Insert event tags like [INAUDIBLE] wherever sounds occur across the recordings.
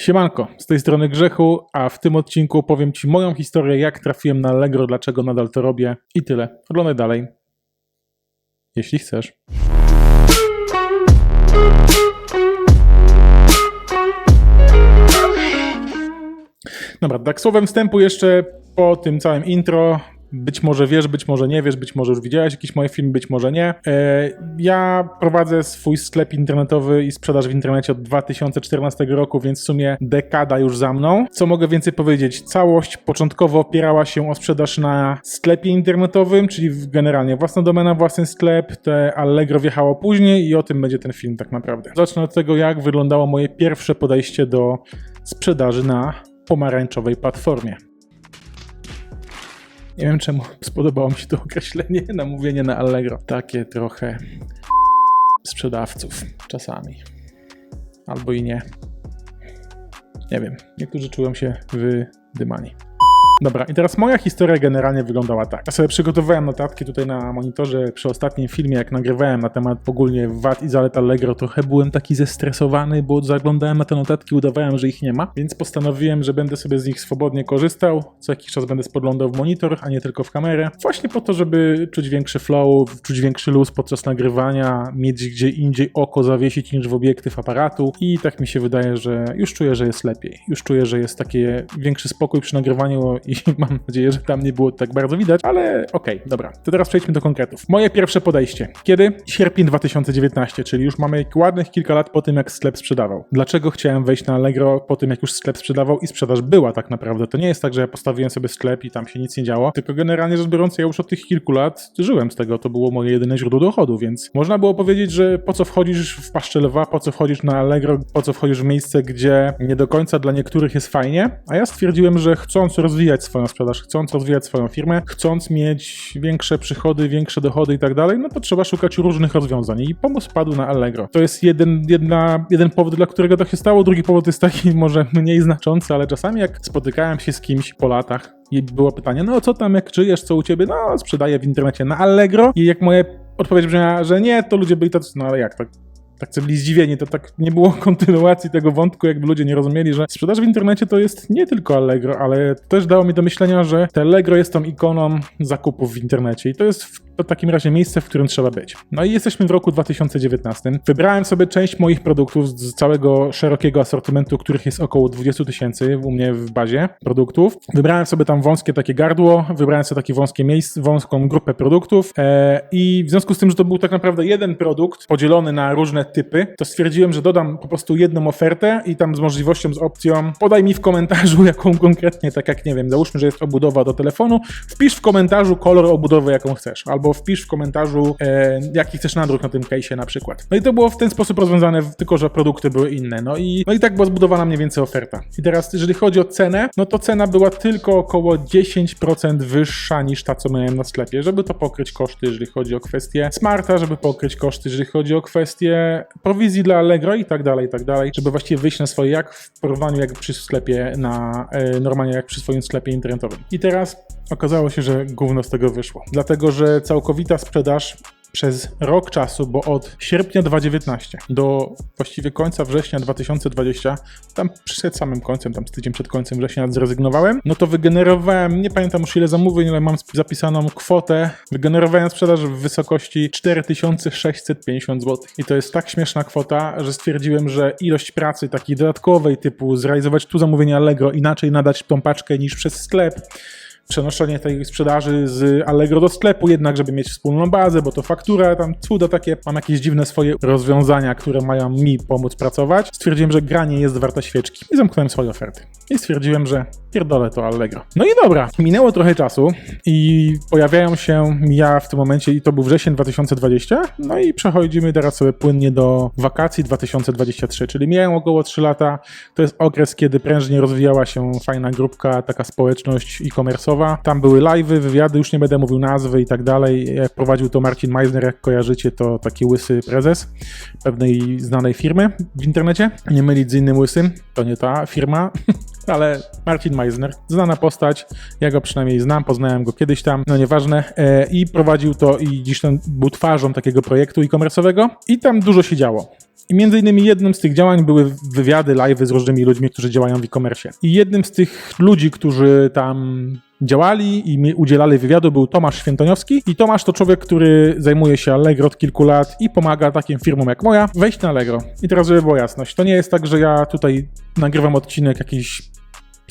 Siemanko, z tej strony Grzechu, a w tym odcinku opowiem Ci moją historię, jak trafiłem na Allegro, dlaczego nadal to robię i tyle. Oglądaj dalej, jeśli chcesz. Dobra, tak słowem wstępu jeszcze po tym całym intro. Być może wiesz, być może nie wiesz, być może już widziałeś jakieś moje filmy, być może nie. E, Ja prowadzę swój sklep internetowy i sprzedaż w internecie od 2014 roku, więc w sumie dekada już za mną. Co mogę więcej powiedzieć? Całość początkowo opierała się o sprzedaż na sklepie internetowym, czyli generalnie własna domena, własny sklep. Te Allegro wjechało później i o tym będzie ten film tak naprawdę. Zacznę od tego, jak wyglądało moje pierwsze podejście do sprzedaży na pomarańczowej platformie. Nie wiem czemu spodobało mi się to określenie, [LAUGHS] namówienie na Allegro. Takie trochę sprzedawców czasami. Albo i nie. Nie wiem. Niektórzy czują się wydymani. Dobra, i teraz moja historia generalnie wyglądała tak. Ja sobie przygotowałem notatki tutaj na monitorze przy ostatnim filmie, jak nagrywałem na temat ogólnie wad i zalet Allegro, trochę byłem taki zestresowany, bo zaglądałem na te notatki, udawałem, że ich nie ma, więc postanowiłem, że będę sobie z nich swobodnie korzystał. Co jakiś czas będę spoglądał w monitor, a nie tylko w kamerę. Właśnie po to, żeby czuć większy flow, czuć większy luz podczas nagrywania, mieć gdzie indziej oko zawiesić niż w obiektyw aparatu i tak mi się wydaje, że już czuję, że jest lepiej. Już czuję, że jest taki większy spokój przy nagrywaniu [LAUGHS] mam nadzieję, że tam nie było tak bardzo widać, ale okej, dobra. To teraz przejdźmy do konkretów. Moje pierwsze podejście. Kiedy? Sierpień 2019, czyli już mamy ładnych kilka lat po tym, jak sklep sprzedawał. Dlaczego chciałem wejść na Allegro po tym, jak już sklep sprzedawał i sprzedaż była tak naprawdę? To nie jest tak, że ja postawiłem sobie sklep i tam się nic nie działo, tylko generalnie rzecz biorąc, ja już od tych kilku lat żyłem z tego. To było moje jedyne źródło dochodu, więc można było powiedzieć, że po co wchodzisz w paszczę lwa, po co wchodzisz na Allegro, po co wchodzisz w miejsce, gdzie nie do końca dla niektórych jest fajnie, a ja stwierdziłem, że chcąc rozwijać swoją sprzedaż, chcąc rozwijać swoją firmę, chcąc mieć większe przychody, większe dochody i tak dalej, no to trzeba szukać różnych rozwiązań i pomysł padł na Allegro. To jest jeden, jedna, jeden powód, dla którego tak się stało, drugi powód jest taki [LAUGHS] może mniej znaczący, ale czasami jak spotykałem się z kimś po latach i było pytanie, no co tam, jak żyjesz, co u ciebie? No sprzedaję w internecie na Allegro i jak moje odpowiedź brzmiała, że nie, to ludzie byli tacy, no ale jak tak? Tak byli zdziwieni, to tak nie było [LAUGHS] kontynuacji tego wątku, jakby ludzie nie rozumieli, że sprzedaż w internecie to jest nie tylko Allegro, ale też dało mi do myślenia, że te Allegro jest tą ikoną zakupów w internecie i to jest w takim razie miejsce, w którym trzeba być. No i jesteśmy w roku 2019. Wybrałem sobie część moich produktów z całego szerokiego asortymentu, których jest około 20 tysięcy u mnie w bazie produktów. Wybrałem sobie tam wąskie takie gardło, wybrałem sobie takie wąskie miejsce, wąską grupę produktów e, i w związku z tym, że to był tak naprawdę jeden produkt podzielony na różne typy, to stwierdziłem, że dodam po prostu jedną ofertę i tam z możliwością, z opcją podaj mi w komentarzu, [LAUGHS] jaką konkretnie, tak jak nie wiem, załóżmy, że jest obudowa do telefonu, wpisz w komentarzu kolor obudowy, jaką chcesz, albo wpisz w komentarzu, e, jaki chcesz nadruk na tym case'ie na przykład. No i to było w ten sposób rozwiązane, tylko że produkty były inne. No i, no i tak była zbudowana mniej więcej oferta. I teraz, jeżeli chodzi o cenę, no to cena była tylko około 10% wyższa niż ta, co miałem na sklepie, żeby to pokryć koszty, jeżeli chodzi o kwestie smarta, żeby pokryć koszty, jeżeli chodzi o kwestie prowizji dla Allegro i tak dalej, i tak dalej, żeby właściwie wyjść na swoje, jak w porównaniu jak przy sklepie na, e, normalnie jak przy swoim sklepie internetowym. I teraz okazało się, że gówno z tego wyszło. Dlatego, że całkowita sprzedaż przez rok czasu, bo od sierpnia 2019 do właściwie końca września 2020, tam przed samym końcem, tam z tydzień przed końcem września zrezygnowałem, no to wygenerowałem, nie pamiętam już ile zamówień, ale mam zapisaną kwotę, wygenerowałem sprzedaż w wysokości 4650 zł. I to jest tak śmieszna kwota, że stwierdziłem, że ilość pracy takiej dodatkowej typu zrealizować tu zamówienie Allegro, inaczej nadać tą paczkę niż przez sklep, przenoszenie tej sprzedaży z Allegro do sklepu, jednak, żeby mieć wspólną bazę, bo to faktura, tam cuda takie, mam jakieś dziwne swoje rozwiązania, które mają mi pomóc pracować. Stwierdziłem, że gra nie jest warta świeczki i zamknąłem swoje oferty. I stwierdziłem, że pierdolę to Allegro. No i dobra, minęło trochę czasu i pojawiają się ja w tym momencie, i to był wrzesień 2020, no i przechodzimy teraz sobie płynnie do wakacji 2023, czyli miałem około 3 lata. To jest okres, kiedy prężnie rozwijała się fajna grupka, taka społeczność e-commerce'owa. Tam były live'y, wywiady, już nie będę mówił nazwy i tak dalej. Jak prowadził to Marcin Meisner, jak kojarzycie, to taki łysy prezes pewnej znanej firmy w internecie. Nie mylić z innym łysym, to nie ta firma, [LAUGHS] ale Marcin Meisner, znana postać, ja go przynajmniej znam, poznałem go kiedyś tam, no nieważne, e, i prowadził to i dziś ten był twarzą takiego projektu e-commerce'owego i tam dużo się działo. I między innymi jednym z tych działań były wywiady, live'y z różnymi ludźmi, którzy działają w e-commerce. I jednym z tych ludzi, którzy tam działali i udzielali wywiadu był Tomasz Świętoniowski i Tomasz to człowiek, który zajmuje się Allegro od kilku lat i pomaga takim firmom jak moja wejść na Allegro. I teraz żeby była jasność, to nie jest tak, że ja tutaj nagrywam odcinek jakiś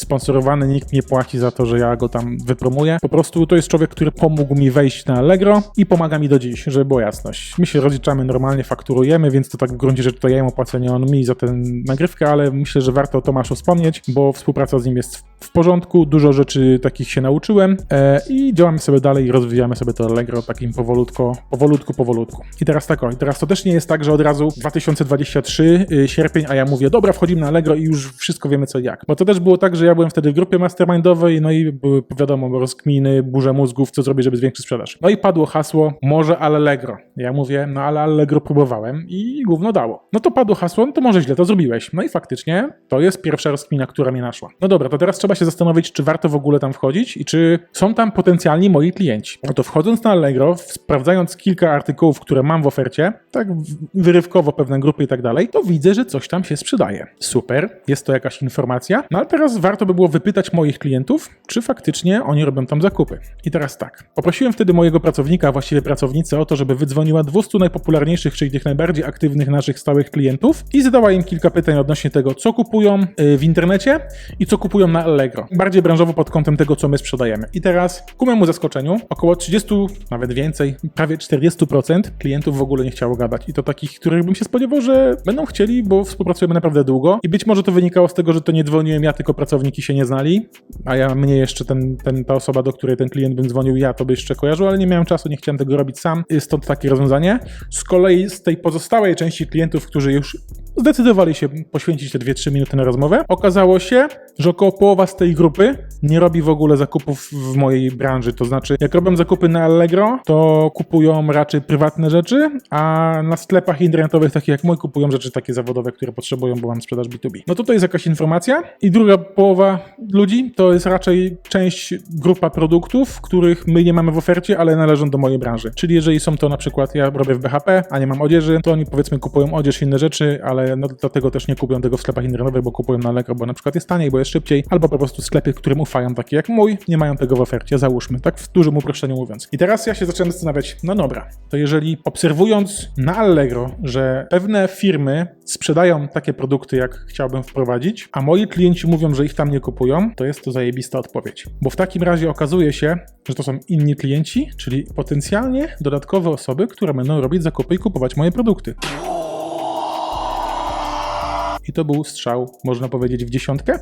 sponsorowany, nikt nie płaci za to, że ja go tam wypromuję. Po prostu to jest człowiek, który pomógł mi wejść na Allegro i pomaga mi do dziś, żeby była jasność. My się rozliczamy normalnie, fakturujemy, więc to tak w gruncie rzeczy to ja mu płacę, nie on mi za tę nagrywkę, ale myślę, że warto o Tomaszu wspomnieć, bo współpraca z nim jest w porządku, dużo rzeczy takich się nauczyłem e, i działamy sobie dalej i rozwijamy sobie to Allegro takim powolutko, powolutku, powolutku. I teraz tak, o, teraz to też nie jest tak, że od razu 2023 y, sierpień, a ja mówię, dobra, wchodzimy na Allegro i już wszystko wiemy co jak. Bo to też było tak, że ja byłem wtedy w grupie mastermindowej, no i były, wiadomo, rozkminy, burze mózgów, co zrobić, żeby zwiększyć sprzedaż. No i padło hasło, może Allegro. Ja mówię, no ale Allegro próbowałem i gówno dało. No to padło hasło, no to może źle to zrobiłeś. No i faktycznie to jest pierwsza rozkmina, która mi naszła. No dobra, to teraz trzeba się zastanowić, czy warto w ogóle tam wchodzić i czy są tam potencjalni moi klienci. No to wchodząc na Allegro, sprawdzając kilka artykułów, które mam w ofercie, tak wyrywkowo pewne grupy i tak dalej, to widzę, że coś tam się sprzedaje. Super, jest to jakaś informacja. No ale teraz warto by było wypytać moich klientów, czy faktycznie oni robią tam zakupy. I teraz tak. Poprosiłem wtedy mojego pracownika, a właściwie pracownicę o to, żeby wydzwoniła 200 najpopularniejszych, czyli tych najbardziej aktywnych naszych stałych klientów i zadała im kilka pytań odnośnie tego, co kupują y, w internecie i co kupują na Allegro. Bardziej branżowo pod kątem tego, co my sprzedajemy. I teraz ku memu zaskoczeniu około 30, nawet więcej, prawie 40% klientów w ogóle nie chciało gadać. I to takich, których bym się spodziewał, że będą chcieli, bo współpracujemy naprawdę długo. I być może to wynikało z tego, że to nie dzwoniłem ja, tylko pracowniki się nie znali, a ja mnie jeszcze ten, ten, ta osoba, do której ten klient bym dzwonił, ja to by jeszcze kojarzył, ale nie miałem czasu, nie chciałem tego robić sam. Stąd takie rozwiązanie. Z kolei z tej pozostałej części klientów, którzy już zdecydowali się poświęcić te 2-3 minuty na rozmowę, okazało się, że około połowa z tej grupy nie robi w ogóle zakupów w mojej branży. To znaczy, jak robią zakupy na Allegro, to kupują raczej prywatne rzeczy, a na sklepach internetowych, takich jak mój, kupują rzeczy takie zawodowe, które potrzebują, bo mam sprzedaż B2B. No to to jest jakaś informacja. I druga połowa ludzi to jest raczej część grupa produktów, których my nie mamy w ofercie, ale należą do mojej branży. Czyli jeżeli są to na przykład, ja robię w BHP, a nie mam odzieży, to oni powiedzmy kupują odzież, inne rzeczy, ale no dlatego też nie kupują tego w sklepach internetowych, bo kupują na Allegro, bo na przykład jest taniej, bo jest szybciej, albo po prostu sklepy, którym ufają, takie jak mój, nie mają tego w ofercie, załóżmy, tak w dużym uproszczeniu mówiąc. I teraz ja się zacząłem zastanawiać, no dobra, to jeżeli obserwując na Allegro, że pewne firmy sprzedają takie produkty, jak chciałbym wprowadzić, a moi klienci mówią, że ich tam nie kupują, to jest to zajebista odpowiedź. Bo w takim razie okazuje się, że to są inni klienci, czyli potencjalnie dodatkowe osoby, które będą robić zakupy i kupować moje produkty. I to był strzał, można powiedzieć, w dziesiątkę.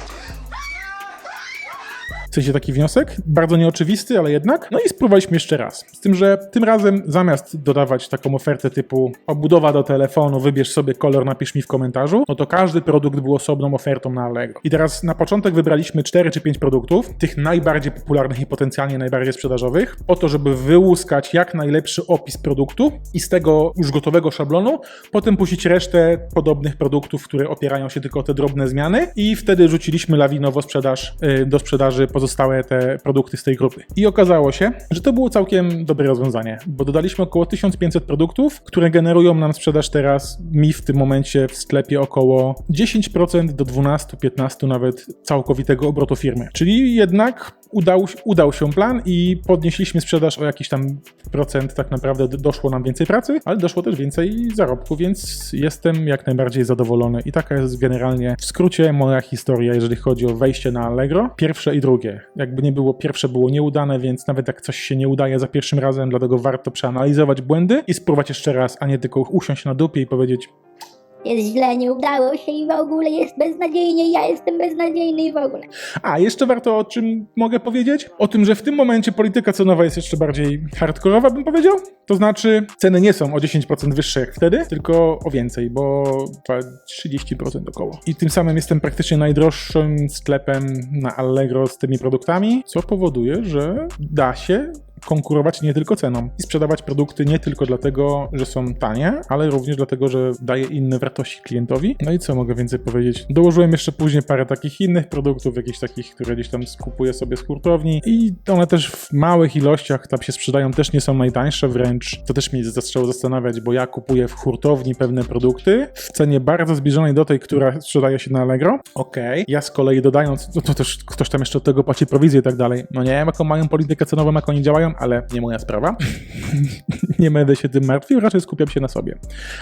Sensie taki wniosek, bardzo nieoczywisty, ale jednak. No i spróbowaliśmy jeszcze raz. Z tym, że tym razem zamiast dodawać taką ofertę typu obudowa do telefonu, wybierz sobie kolor, napisz mi w komentarzu, no to każdy produkt był osobną ofertą na Allegro. I teraz na początek wybraliśmy 4 czy 5 produktów, tych najbardziej popularnych i potencjalnie najbardziej sprzedażowych, po to, żeby wyłuskać jak najlepszy opis produktu i z tego już gotowego szablonu potem puścić resztę podobnych produktów, które opierają się tylko o te drobne zmiany i wtedy rzuciliśmy lawinowo sprzedaż y, do sprzedaży pozostałe te produkty z tej grupy. I okazało się, że to było całkiem dobre rozwiązanie, bo dodaliśmy około 1500 produktów, które generują nam sprzedaż teraz mi w tym momencie w sklepie około 10% do 12-15 nawet całkowitego obrotu firmy. Czyli jednak udał, udał się plan i podnieśliśmy sprzedaż o jakiś tam procent, tak naprawdę doszło nam więcej pracy, ale doszło też więcej zarobku, więc jestem jak najbardziej zadowolony i taka jest generalnie w skrócie moja historia, jeżeli chodzi o wejście na Allegro. Pierwsze i drugie. Jakby nie było, pierwsze było nieudane, więc nawet jak coś się nie udaje za pierwszym razem, dlatego warto przeanalizować błędy i spróbować jeszcze raz, a nie tylko usiąść na dupie i powiedzieć jest źle, nie udało się i w ogóle jest beznadziejnie, ja jestem beznadziejny i w ogóle. A, jeszcze warto o czym mogę powiedzieć? O tym, że w tym momencie polityka cenowa jest jeszcze bardziej hardkorowa, bym powiedział. To znaczy, ceny nie są o 10% wyższe jak wtedy, tylko o więcej, bo 30% około. I tym samym jestem praktycznie najdroższym sklepem na Allegro z tymi produktami, co powoduje, że da się konkurować nie tylko ceną i sprzedawać produkty nie tylko dlatego, że są tanie, ale również dlatego, że daje inne wartości klientowi. No i co mogę więcej powiedzieć? Dołożyłem jeszcze później parę takich innych produktów, jakichś takich, które gdzieś tam skupuję sobie z hurtowni i one też w małych ilościach tam się sprzedają, też nie są najtańsze wręcz. To też mnie zaczęło zastanawiać, bo ja kupuję w hurtowni pewne produkty w cenie bardzo zbliżonej do tej, która sprzedaje się na Allegro. Okej. Ja z kolei dodając, no to też ktoś tam jeszcze od tego płaci prowizję i tak dalej. No nie wiem, jaką mają politykę cenową, jak oni działają, ale nie moja sprawa. [LAUGHS] nie będę się tym martwił, raczej skupiam się na sobie.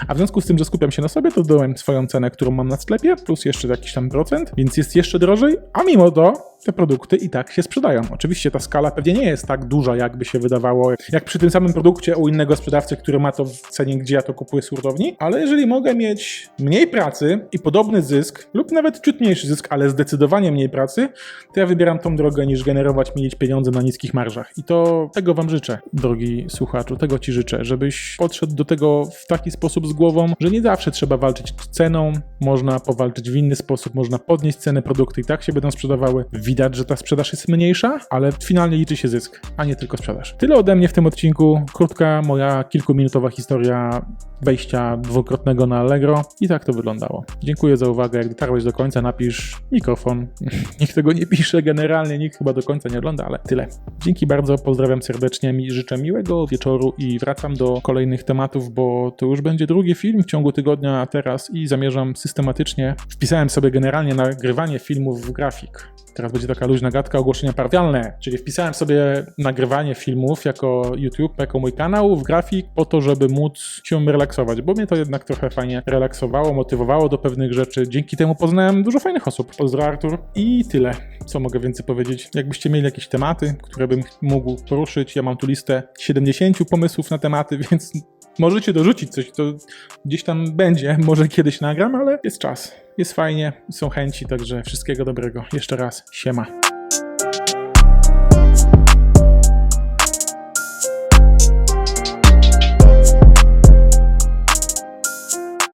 A w związku z tym, że skupiam się na sobie, to dodałem swoją cenę, którą mam na sklepie, plus jeszcze jakiś tam procent, więc jest jeszcze drożej, a mimo to te produkty i tak się sprzedają. Oczywiście ta skala pewnie nie jest tak duża, jakby się wydawało, jak przy tym samym produkcie u innego sprzedawcy, który ma to w cenie, gdzie ja to kupuję z hurtowni, ale jeżeli mogę mieć mniej pracy i podobny zysk, lub nawet ciut mniejszy zysk, ale zdecydowanie mniej pracy, to ja wybieram tą drogę niż generować, mieć pieniądze na niskich marżach. I to tego wam życzę, drogi słuchaczu, tego ci życzę, żebyś podszedł do tego w taki sposób z głową, że nie zawsze trzeba walczyć ceną, można powalczyć w inny sposób, można podnieść cenę produkty i tak się będą sprzedawały. Widać, że ta sprzedaż jest mniejsza, ale finalnie liczy się zysk, a nie tylko sprzedaż. Tyle ode mnie w tym odcinku. Krótka, moja kilkuminutowa historia wejścia dwukrotnego na Allegro i tak to wyglądało. Dziękuję za uwagę. Jak dotarłeś do końca, napisz mikrofon. [LAUGHS] Nikt tego nie pisze, generalnie nikt chyba do końca nie ogląda, ale tyle. Dzięki bardzo, pozdrawiam serdecznie, mi życzę miłego wieczoru i wracam do kolejnych tematów, bo to już będzie drugi film w ciągu tygodnia teraz i zamierzam systematycznie. Wpisałem sobie generalnie nagrywanie filmów w grafik. Teraz będzie taka luźna gadka, ogłoszenia parafialne, czyli wpisałem sobie nagrywanie filmów jako YouTube, jako mój kanał w grafik po to, żeby móc się relaksować, bo mnie to jednak trochę fajnie relaksowało, motywowało do pewnych rzeczy. Dzięki temu poznałem dużo fajnych osób. Pozdro Artur i tyle. Co mogę więcej powiedzieć? Jakbyście mieli jakieś tematy, które bym mógł poruszyć, ja mam tu listę 70 pomysłów na tematy, [LAUGHS] więc możecie dorzucić coś, to gdzieś tam będzie, [LAUGHS] może kiedyś nagram, ale jest czas. Jest fajnie, są chęci, także wszystkiego dobrego. Jeszcze raz, siema.